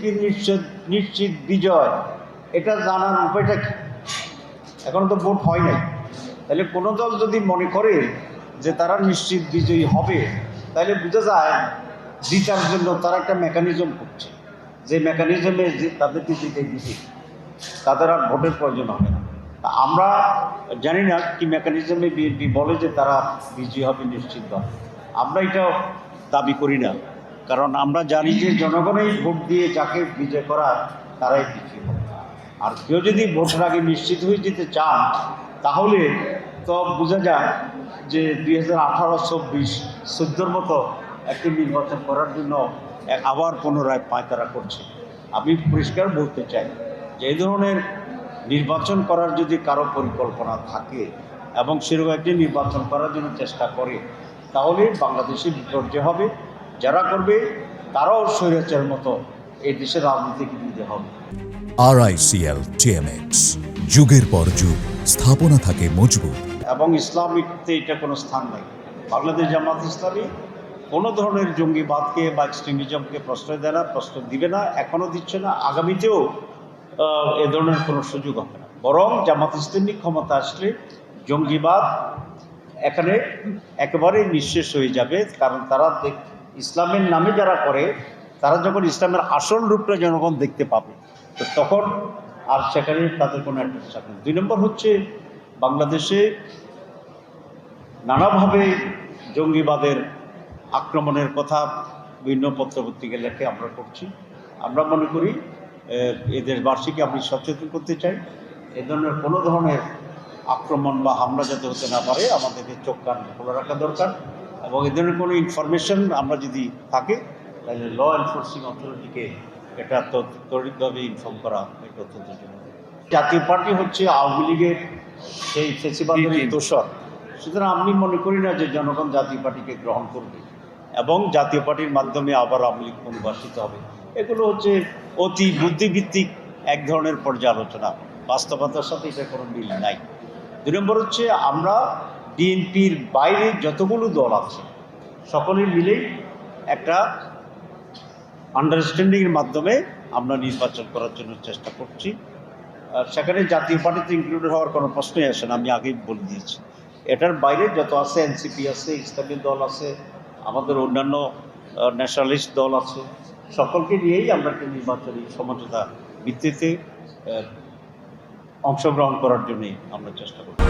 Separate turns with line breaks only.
বিএনপির নিশ্চিত নিশ্চিত বিজয়? এটা জানার উপায়টা কি? এখন তো ভোট হয় নাই। তাহলে কোনো দল যদি মনে করে যে তারা নিশ্চিত বিজয়ী হবে, তাহলে বোঝা যায় জিতার জন্য তারা একটা মেকানিজম করছে। যে মেকানিজমে তাদেরকে জিতে। দিবে তাদের আর ভোটের প্রয়োজন হবে না। আমরা জানি না কি মেকানিজমে বিএনপি বলে যে তারা বিজয়ী হবে, নিশ্চিত নিশ্চিতভাবে আমরা এটা দাবি করি না। কারণ আমরা জানি যে জনগণই ভোট দিয়ে যাকে বিজয় করা তারাই বিজয়ী আর কেউ যদি ভোটের আগে নিশ্চিত হয়ে যেতে চান, তাহলে তো বোঝা যায় যে দুই হাজার আঠারো, চব্বিশ, চোদ্দোর মতো একটি নির্বাচন করার জন্য এক আবার পুনরায় পায়তারা করছে। আমি পরিষ্কার বলতে চাই যে এই ধরনের নির্বাচন করার যদি কারও পরিকল্পনা থাকে এবং সেরকম একটি নির্বাচন করার জন্য চেষ্টা করে, তাহলে বাংলাদেশে বিপর্যয় হবে। যারা করবে তারাও স্বৈরাচার মতো এই দেশের রাজনীতিকে দিতে হবে।
আরআইসিএল টিএমএক্স যুগের পর যুগ স্থাপনা থাকে মজবুত।
এবং ইসলামিকতে এটা কোনো স্থান নাই। বাংলাদেশ জামাত ইসলামী কোনো ধরনের জঙ্গিবাদকে বা এক্সট্রিমিজমকে প্রশ্রয় দেয় না প্রশ্রয় দিবে না এখনও দিচ্ছে না আগামীতেও এ ধরনের কোনো সুযোগ হবে না। বরং জামাত ইসলামী ক্ষমতা আসলে জঙ্গিবাদ এখানে একেবারেই নিঃশেষ হয়ে যাবে কারণ তারা দেখ ইসলামের নামে যারা করে, তারা যখন ইসলামের আসল রূপটা জনগণ দেখতে পাবে, তো তখন আর সেখানে তাদের কোনো একটা থাকে দুই নম্বর হচ্ছে, বাংলাদেশে নানাভাবে জঙ্গিবাদের আক্রমণের কথা বিভিন্ন পত্রপত্রিকা লেখে আমরা করছি আমরা মনে করি এদের বার্ষিকী আমি সচেতন করতে চাই। এ ধরনের কোনো ধরনের আক্রমণ বা হামলা যাতে হতে না পারে, আমাদেরকে চোখ কান খোলা রাখা দরকার। এবং এ ধরনের কোনো ইনফরমেশন আমরা যদি থাকে তাহলে ল এনফোর্সিং অথরিটিকে এটা তো তড়িৎভাবে ইনফর্ম করা এটা অত্যন্ত জরুরি জাতীয় পার্টি হচ্ছে আওয়ামী লীগের সেই ফেসিবাদের দোষর। সুতরাং আমি মনে করি না যে জনগণ জাতীয় পার্টিকে গ্রহণ করবে এবং জাতীয় পার্টির মাধ্যমে আবার আওয়ামী লীগ পুনর্বাসিত হবে। এগুলো হচ্ছে অতি বুদ্ধিভিত্তিক এক ধরনের পর্যালোচনা। বাস্তবতার সাথে এটা কোনো মিল নাই। দুই নম্বর হচ্ছে আমরা বিএনপির বাইরে যতগুলো দল আছে সকলে মিলেই একটা আন্ডারস্ট্যান্ডিংয়ের মাধ্যমে আমরা নির্বাচন করার জন্য চেষ্টা করছি। সেখানে জাতীয় পার্টিতে ইনক্লুডেড হওয়ার কোনো প্রশ্নই আসে না, আমি আগেই বলে দিয়েছি। এটার বাইরে যত আছে এনসিপি আছে, ইসলামী দল আছে, আমাদের অন্যান্য ন্যাশনালিস্ট দল আছে, সকলকে নিয়েই আমরা একটা নির্বাচনী সমঝোতা ভিত্তিতে অংশগ্রহণ করার জন্যই আমরা চেষ্টা করছি।